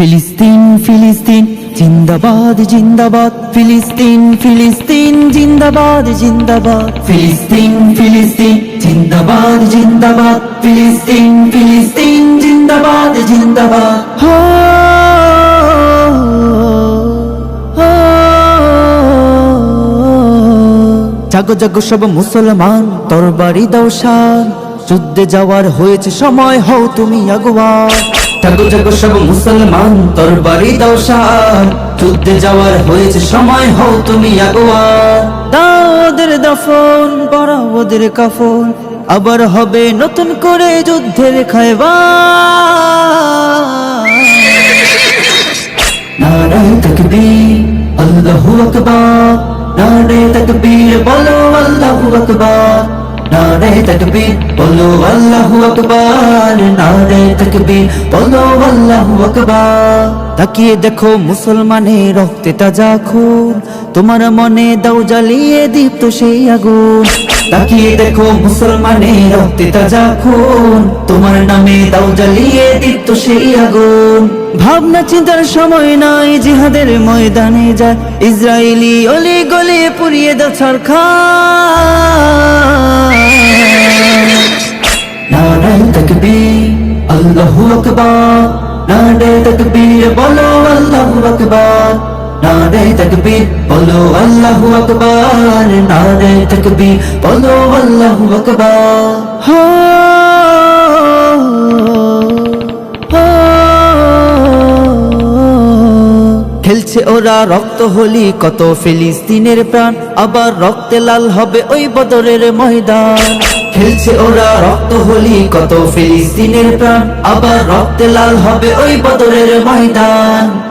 ফিলিস্তিন ফিলিস্তিন, জিন্দাবাদ জিন্দাবাদ, ফিলিস্তিন ফিলিস্তিন, জিন্দাবাদ জিন্দাবাদ, ফিলিস্তিন ফিলিস্তিন, জিন্দাবাদ জিন্দাবাদ, ফিলিস্তিন ফিলিস্তিন, জিন্দাবাদ জিন্দাবাদ। জাগো জাগো সব মুসলমান তরবারি দৌসান যুদ্ধে যাওয়ার হয়েছে সময়, হও তুমি আগুয়া জাগো জাগো সব মুসলমান তরবারি দৌসান যুদ্ধে যাওয়ার হয়েছে সময় হও তুমি আগুয়া দাওদের দফন বড় ওদের কাফন আবার হবে নতুন করে যুদ্ধের খাইবা নারায় তকবীর আল্লাহু আকবার। নারে তকবীর বলো আল্লাহু আকবার। নারে তকবীর, বলো আল্লাহু আকবার। নারে তকবীর, বলো আল্লাহু আকবার। তাকিয়ে দেখো মুসলমানের রক্তে তাজা খুন। তোমার মনে দাও জ্বালিয়ে দীপ্ত সেই আগুন। তাকিয়ে দেখো মুসলমানের রক্তে তাজা খুন। তোমার নামে দাও জ্বালিয়ে দিত সেই আগুন। ভাবনা চিন্তার সময় নাই, জিহাদের ময়দানে যায়। ইসরায়েলি অলি গলে পুড়িয়ে দাও সরকার নারায় আল্লাহু আকবার। নারে তকবীর, বলো আল্লাহু আকবার। নারে তকবীর বলো আল্লাহু আকবার। নারে তকবীর বলো আল্লাহু আকবার। হো খেলছে ওরা রক্ত হলি কত ফিলিস্তিনের প্রাণ। আবার রক্তে লাল হবে ওই বদরের ময়দান। খেলছে ওরা রক্ত হলি কত ফিলিস্তিনের প্রাণ। আবার রক্তে লাল হবে ওই বদরের ময়দান।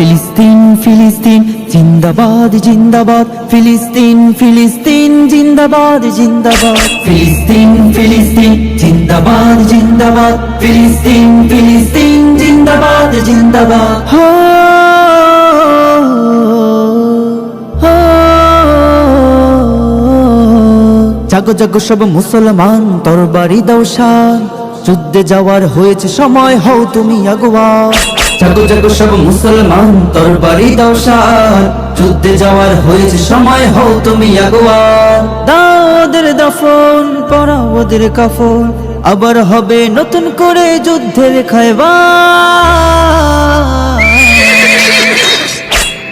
ফিলিস্তিন ফিলিস্তিন, জিন্দাবাদ জিন্দাবাদ, ফিলিস্তিন ফিলিস্তিন, জিন্দাবাদ জিন্দাবাদ। ফিলিস্তিন ফিলিস্তিন, জিন্দাবাদ জিন্দাবাদ। ফিলিস্তিন ফিলিস্তিন, জিন্দাবাদ জিন্দাবাদ। জাগো জাগো সব মুসলমান, তরবারি দৌসান যুদ্ধে যাওয়ার হয়েছে সময়, হও তুমি আগুয়া জাগো জাগো, সব মুসলমান তরবারি দৌসান যুদ্ধে যাওয়ার হয়েছে সময়, হও তুমি আগুয়া দাওদের দফন পরা ওদের কাফন, আবার হবে নতুন করে যুদ্ধের খাইবা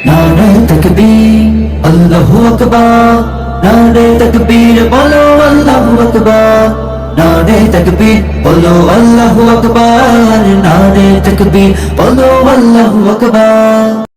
নারে তকবীর, আল্লাহু আকবার। নারে তকবীর, বলো আল্লাহু আকবার। নারে তকবীর বলো আল্লাহু আকবার নারে তকবীর বলো আল্লাহু আকবার।